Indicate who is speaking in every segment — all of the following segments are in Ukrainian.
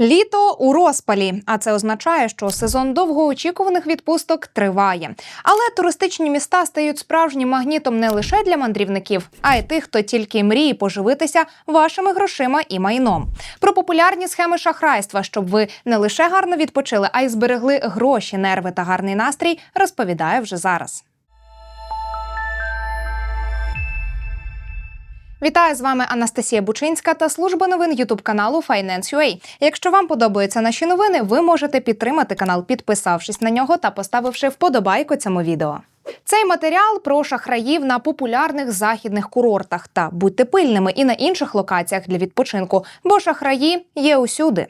Speaker 1: Літо у розпалі, а це означає, що сезон довгоочікуваних відпусток триває. Але туристичні міста стають справжнім магнітом не лише для мандрівників, а й тих, хто тільки мріє поживитися вашими грошима і майном. Про популярні схеми шахрайства, щоб ви не лише гарно відпочили, а й зберегли гроші, нерви та гарний настрій, розповідаю вже зараз. Вітаю з вами Анастасія Бучинська та служба новин Ютуб каналу Finance.ua. Якщо вам подобаються наші новини, ви можете підтримати канал, підписавшись на нього та поставивши вподобайку цьому відео. Цей матеріал про шахраїв на популярних західних курортах та будьте пильними і на інших локаціях для відпочинку, бо шахраї є усюди.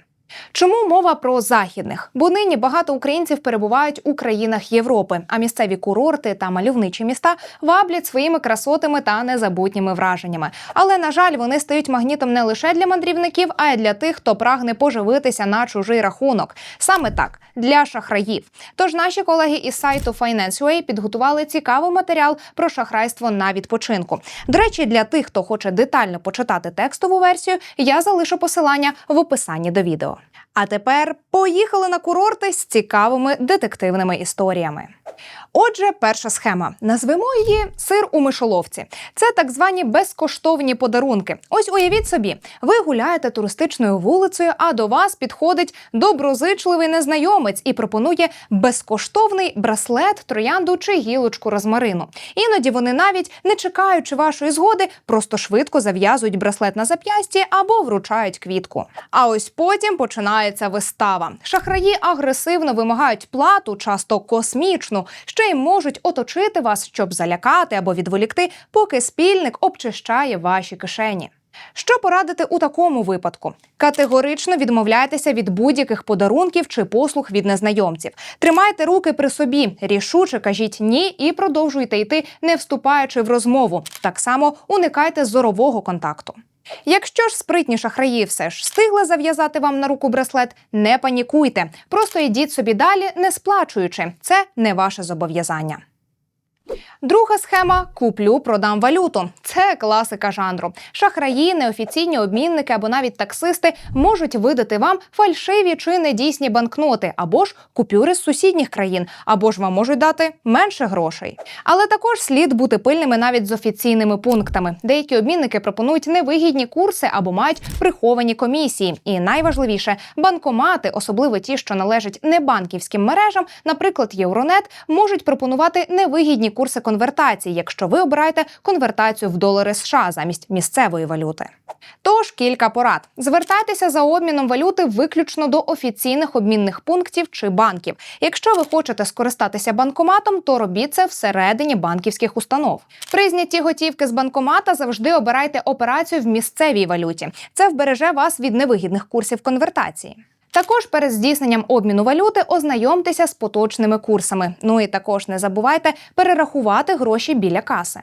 Speaker 1: Чому мова про західних? Бо нині багато українців перебувають у країнах Європи, а місцеві курорти та мальовничі міста ваблять своїми красотами та незабутніми враженнями. Але на жаль, вони стають магнітом не лише для мандрівників, а й для тих, хто прагне поживитися на чужий рахунок. Саме так для шахраїв. Тож наші колеги із сайту Finance.ua підготували цікавий матеріал про шахрайство на відпочинку. До речі, для тих, хто хоче детально почитати текстову версію, я залишу посилання в описанні до відео. А тепер поїхали на курорти з цікавими детективними історіями. Отже, перша схема. Назвемо її сир у мишоловці. Це так звані безкоштовні подарунки. Ось уявіть собі, ви гуляєте туристичною вулицею, а до вас підходить доброзичливий незнайомець і пропонує безкоштовний браслет, троянду чи гілочку розмарину. Іноді вони навіть не чекаючи вашої згоди, просто швидко зав'язують браслет на зап'ясті або вручають квітку. А ось потім починається вистава. Шахраї агресивно вимагають плату, часто космічну, ще й можуть оточити вас, щоб залякати або відволікти, поки спільник обчищає ваші кишені. Що порадити у такому випадку? Категорично відмовляйтеся від будь-яких подарунків чи послуг від незнайомців. Тримайте руки при собі, рішуче кажіть ні і продовжуйте йти, не вступаючи в розмову. Так само уникайте зорового контакту. Якщо ж спритні шахраї все ж встигли зав'язати вам на руку браслет, не панікуйте. Просто йдіть собі далі, не сплачуючи. Це не ваше зобов'язання. Друга схема куплю, продам валюту. Це класика жанру. Шахраї, неофіційні обмінники або навіть таксисти можуть видати вам фальшиві чи недійсні банкноти, або ж купюри з сусідніх країн, або ж вам можуть дати менше грошей. Але також слід бути пильними навіть з офіційними пунктами. Деякі обмінники пропонують невигідні курси або мають приховані комісії. І найважливіше, банкомати, особливо ті, що належать небанківським мережам, наприклад, Євронет, можуть пропонувати невигідні курси конвертації, якщо ви обираєте конвертацію в долари США замість місцевої валюти. Тож кілька порад: звертайтеся за обміном валюти виключно до офіційних обмінних пунктів чи банків. Якщо ви хочете скористатися банкоматом, то робіть це всередині банківських установ. При знятті готівки з банкомата завжди обирайте операцію в місцевій валюті. Це вбереже вас від невигідних курсів конвертації. Також перед здійсненням обміну валюти ознайомтеся з поточними курсами. Ну і також не забувайте перерахувати гроші біля каси.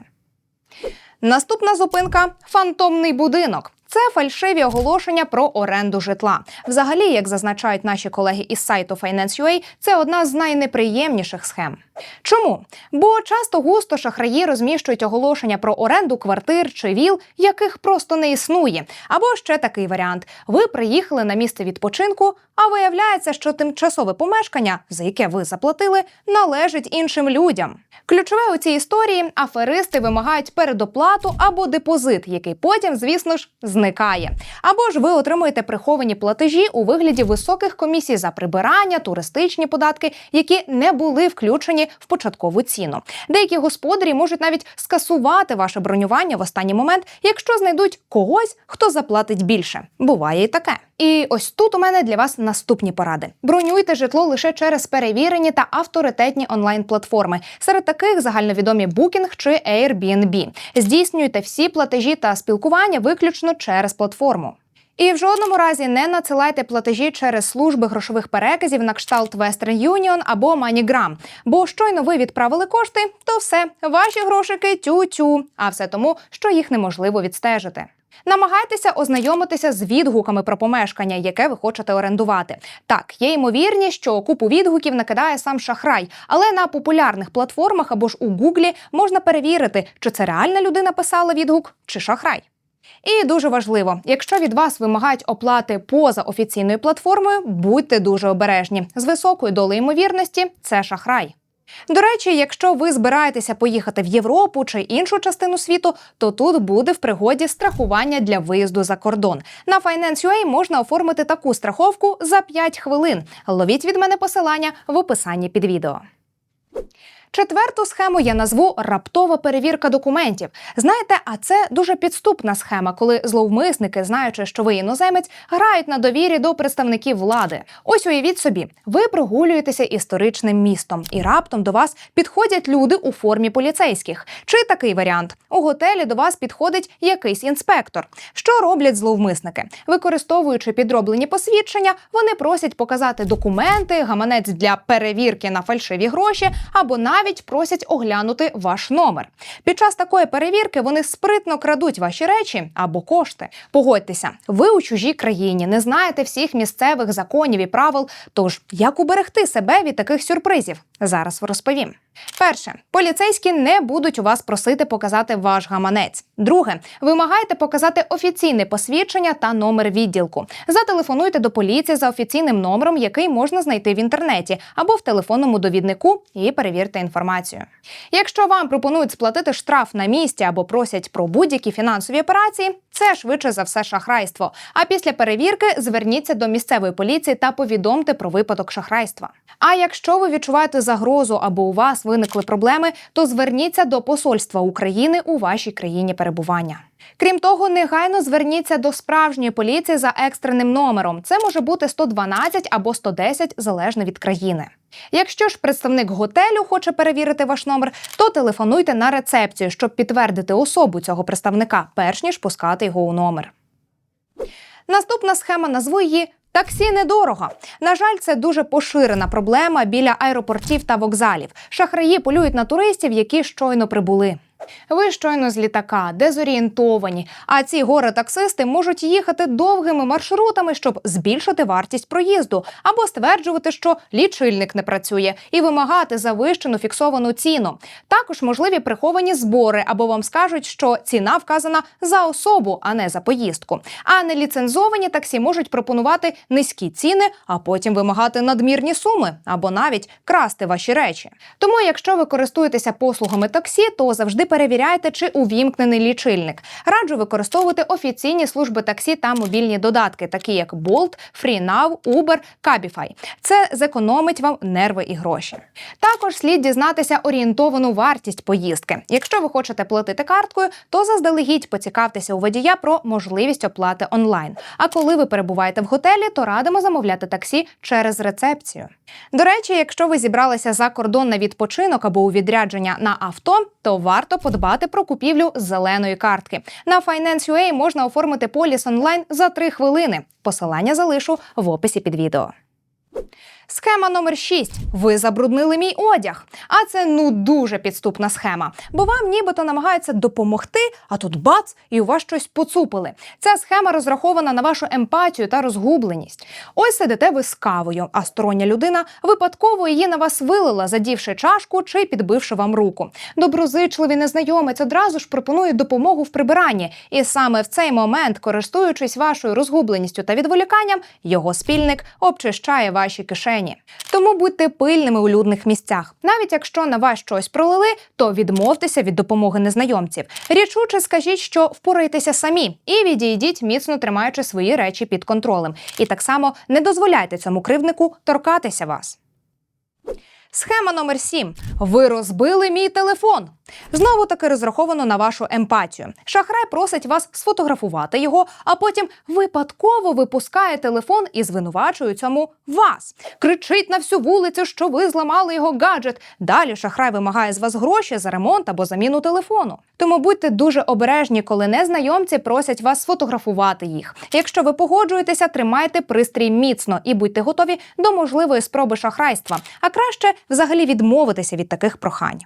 Speaker 1: Наступна зупинка фантомний будинок. Це фальшиві оголошення про оренду житла. Взагалі, як зазначають наші колеги із сайту Finance.ua, це одна з найнеприємніших схем. Чому? Бо часто густо шахраї розміщують оголошення про оренду квартир чи віл, яких просто не існує. Або ще такий варіант: ви приїхали на місце відпочинку, а виявляється, що тимчасове помешкання, за яке ви заплатили, належить іншим людям. Ключове у цій історії аферисти вимагають передоплату або депозит, який потім, звісно ж, зникає. Або ж ви отримуєте приховані платежі у вигляді високих комісій за прибирання, туристичні податки, які не були включені в початкову ціну. Деякі господарі можуть навіть скасувати ваше бронювання в останній момент, якщо знайдуть когось, хто заплатить більше. Буває і таке. І ось тут у мене для вас наступні поради: бронюйте житло лише через перевірені та авторитетні онлайн-платформи. Серед таких загальновідомі Booking чи Airbnb. Здійснюйте всі платежі та спілкування виключно через платформу. І в жодному разі не надсилайте платежі через служби грошових переказів на кшталт Western Union або MoneyGram. Бо щойно ви відправили кошти, то все, ваші грошики тю-тю, а все тому, що їх неможливо відстежити. Намагайтеся ознайомитися з відгуками про помешкання, яке ви хочете орендувати. Так, є ймовірність, що купу відгуків накидає сам шахрай, але на популярних платформах або ж у Гуглі можна перевірити, чи це реальна людина писала відгук, чи шахрай. І дуже важливо, якщо від вас вимагають оплати поза офіційною платформою, будьте дуже обережні. З високою долею ймовірності це шахрай. До речі, якщо ви збираєтеся поїхати в Європу чи іншу частину світу, то тут буде в пригоді страхування для виїзду за кордон. На Finance.ua можна оформити таку страховку за 5 хвилин. Ловіть від мене посилання в описанні під відео. Четверту схему я назву раптова перевірка документів. Знаєте, а це дуже підступна схема, коли зловмисники, знаючи, що ви іноземець, грають на довірі до представників влади. Ось уявіть собі, ви прогулюєтеся історичним містом, і раптом до вас підходять люди у формі поліцейських. Чи такий варіант? У готелі до вас підходить якийсь інспектор. Що роблять зловмисники? Використовуючи підроблені посвідчення, вони просять показати документи, гаманець для перевірки на фальшиві гроші або навіть просять оглянути ваш номер. Під час такої перевірки вони спритно крадуть ваші речі або кошти. Погодьтеся, ви у чужій країні не знаєте всіх місцевих законів і правил. Тож як уберегти себе від таких сюрпризів? Зараз розповім. Перше, поліцейські не будуть у вас просити показати ваш гаманець. Друге, вимагайте показати офіційне посвідчення та номер відділку. Зателефонуйте до поліції за офіційним номером, який можна знайти в інтернеті або в телефонному довіднику, і перевірте інформацію. Якщо вам пропонують сплатити штраф на місці або просять про будь-які фінансові операції, це швидше за все шахрайство. А після перевірки зверніться до місцевої поліції та повідомте про випадок шахрайства. А якщо ви відчуваєте загрозу або у вас виникли проблеми, то зверніться до посольства України у вашій країні перебування. Крім того, негайно зверніться до справжньої поліції за екстреним номером. Це може бути 112 або 110, залежно від країни. Якщо ж представник готелю хоче перевірити ваш номер, то телефонуйте на рецепцію, щоб підтвердити особу цього представника, перш ніж пускати його у номер. Наступна схема назву її. Таксі недорого. На жаль, це дуже поширена проблема біля аеропортів та вокзалів. Шахраї полюють на туристів, які щойно прибули. Ви щойно з літака, дезорієнтовані, а ці горе-таксисти можуть їхати довгими маршрутами, щоб збільшити вартість проїзду, або стверджувати, що лічильник не працює, і вимагати завищену фіксовану ціну. Також можливі приховані збори, або вам скажуть, що ціна вказана за особу, а не за поїздку. А неліцензовані таксі можуть пропонувати низькі ціни, а потім вимагати надмірні суми або навіть красти ваші речі. Тому, якщо ви користуєтеся послугами таксі, то завжди перевіряйте, чи увімкнений лічильник. Раджу використовувати офіційні служби таксі та мобільні додатки, такі як Bolt, FreeNow, Uber, Cabify. Це зекономить вам нерви і гроші. Також слід дізнатися орієнтовану вартість поїздки. Якщо ви хочете платити карткою, то заздалегідь поцікавтеся у водія про можливість оплати онлайн. А коли ви перебуваєте в готелі, то радимо замовляти таксі через рецепцію. До речі, якщо ви зібралися за кордон на відпочинок або у відрядження на авто, то варто подбати про купівлю зеленої картки. На Finance.ua можна оформити поліс онлайн за 3 хвилини. Посилання залишу в описі під відео. Схема номер 6. Ви забруднили мій одяг. А це ну дуже підступна схема, бо вам нібито намагаються допомогти, а тут бац, і у вас щось поцупили. Ця схема розрахована на вашу емпатію та розгубленість. Ось сидите ви з кавою, а стороння людина випадково її на вас вилила, задівши чашку чи підбивши вам руку. Доброзичливий незнайомець одразу ж пропонує допомогу в прибиранні, і саме в цей момент, користуючись вашою розгубленістю та відволіканням, його спільник обчищає ваші кишені. Тому будьте пильними у людних місцях. Навіть якщо на вас щось пролили, то відмовтеся від допомоги незнайомців. Рішуче скажіть, що впорайтеся самі, і відійдіть, міцно тримаючи свої речі під контролем. І так само не дозволяйте цьому кривднику торкатися вас. Схема номер 7. Ви розбили мій телефон. Знову таки розраховано на вашу емпатію. Шахрай просить вас сфотографувати його, а потім випадково випускає телефон і звинувачує цьому вас. Кричить на всю вулицю, що ви зламали його гаджет. Далі шахрай вимагає з вас гроші за ремонт або заміну телефону. Тому будьте дуже обережні, коли незнайомці просять вас сфотографувати їх. Якщо ви погоджуєтеся, тримайте пристрій міцно і будьте готові до можливої спроби шахрайства. А краще взагалі відмовитися від таких прохань.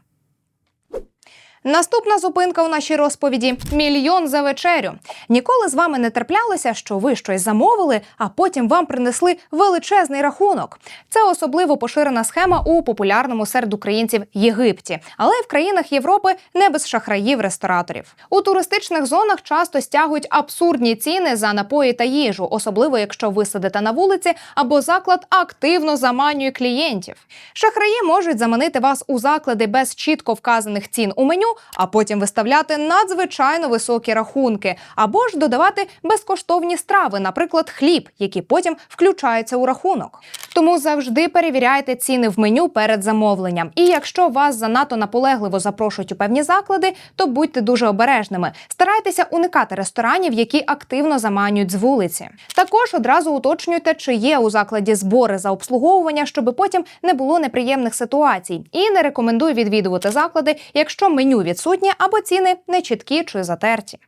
Speaker 1: Наступна зупинка у нашій розповіді мільйон за вечерю. Ніколи з вами не траплялося, що ви щось замовили, а потім вам принесли величезний рахунок. Це особливо поширена схема у популярному серед українців Єгипті, але й в країнах Європи не без шахраїв рестораторів. У туристичних зонах часто стягують абсурдні ціни за напої та їжу, особливо якщо ви сидите на вулиці або заклад активно заманює клієнтів. Шахраї можуть заманити вас у заклади без чітко вказаних цін у меню, а потім виставляти надзвичайно високі рахунки, або ж додавати безкоштовні страви, наприклад, хліб, які потім включаються у рахунок. Тому завжди перевіряйте ціни в меню перед замовленням. І якщо вас занадто наполегливо запрошують у певні заклади, то будьте дуже обережними. Старайтеся уникати ресторанів, які активно заманюють з вулиці. Також одразу уточнюйте, чи є у закладі збори за обслуговування, щоб потім не було неприємних ситуацій. І не рекомендую відвідувати заклади, якщо меню відсутнє або ціни нечіткі чи затерті.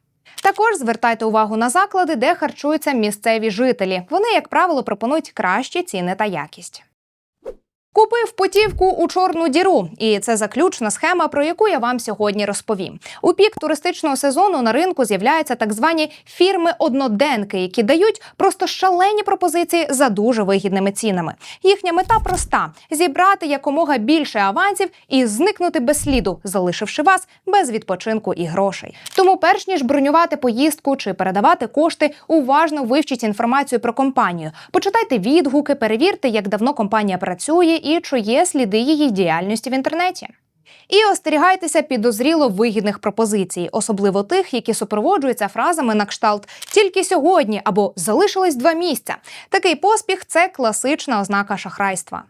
Speaker 1: Також звертайте увагу на заклади, де харчуються місцеві жителі. Вони, як правило, пропонують кращі ціни та якість. Купив путівку у чорну діру, і це заключна схема, про яку я вам сьогодні розповім. У пік туристичного сезону на ринку з'являються так звані фірми-одноденки, які дають просто шалені пропозиції за дуже вигідними цінами. Їхня мета проста: зібрати якомога більше авансів і зникнути без сліду, залишивши вас без відпочинку і грошей. Тому, перш ніж бронювати поїздку чи передавати кошти, уважно вивчіть інформацію про компанію. Почитайте відгуки, перевірте, як давно компанія працює і чи є сліди її діяльності в інтернеті. І остерігайтеся підозріло вигідних пропозицій, особливо тих, які супроводжуються фразами на кшталт тільки сьогодні або залишилось два місця. Такий поспіх це класична ознака шахрайства.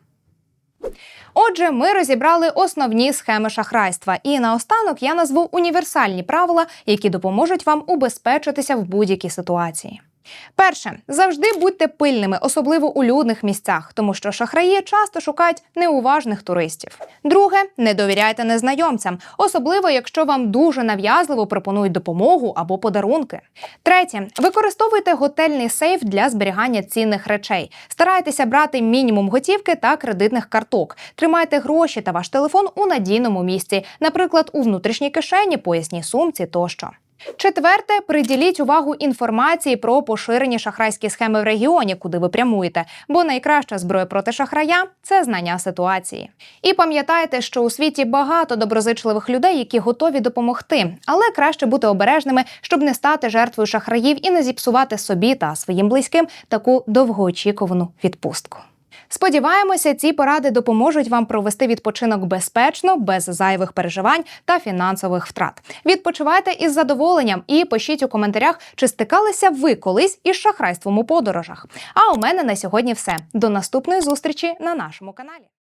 Speaker 1: Отже, ми розібрали основні схеми шахрайства, і наостанок я назву універсальні правила, які допоможуть вам убезпечитися в будь-якій ситуації. Перше, завжди будьте пильними, особливо у людних місцях, тому що шахраї часто шукають неуважних туристів. Друге, не довіряйте незнайомцям, особливо якщо вам дуже нав'язливо пропонують допомогу або подарунки. Третє, використовуйте готельний сейф для зберігання цінних речей. Старайтеся брати мінімум готівки та кредитних карток. Тримайте гроші та ваш телефон у надійному місці, наприклад, у внутрішній кишені, поясній сумці тощо. Четверте, приділіть увагу інформації про поширені шахрайські схеми в регіоні, куди ви прямуєте, бо найкраща зброя проти шахрая це знання ситуації. І пам'ятайте, що у світі багато доброзичливих людей, які готові допомогти, але краще бути обережними, щоб не стати жертвою шахраїв і не зіпсувати собі та своїм близьким таку довгоочікувану відпустку. Сподіваємося, ці поради допоможуть вам провести відпочинок безпечно, без зайвих переживань та фінансових втрат. Відпочивайте із задоволенням і пишіть у коментарях, чи стикалися ви колись із шахрайством у подорожах. А у мене на сьогодні все. До наступної зустрічі на нашому каналі.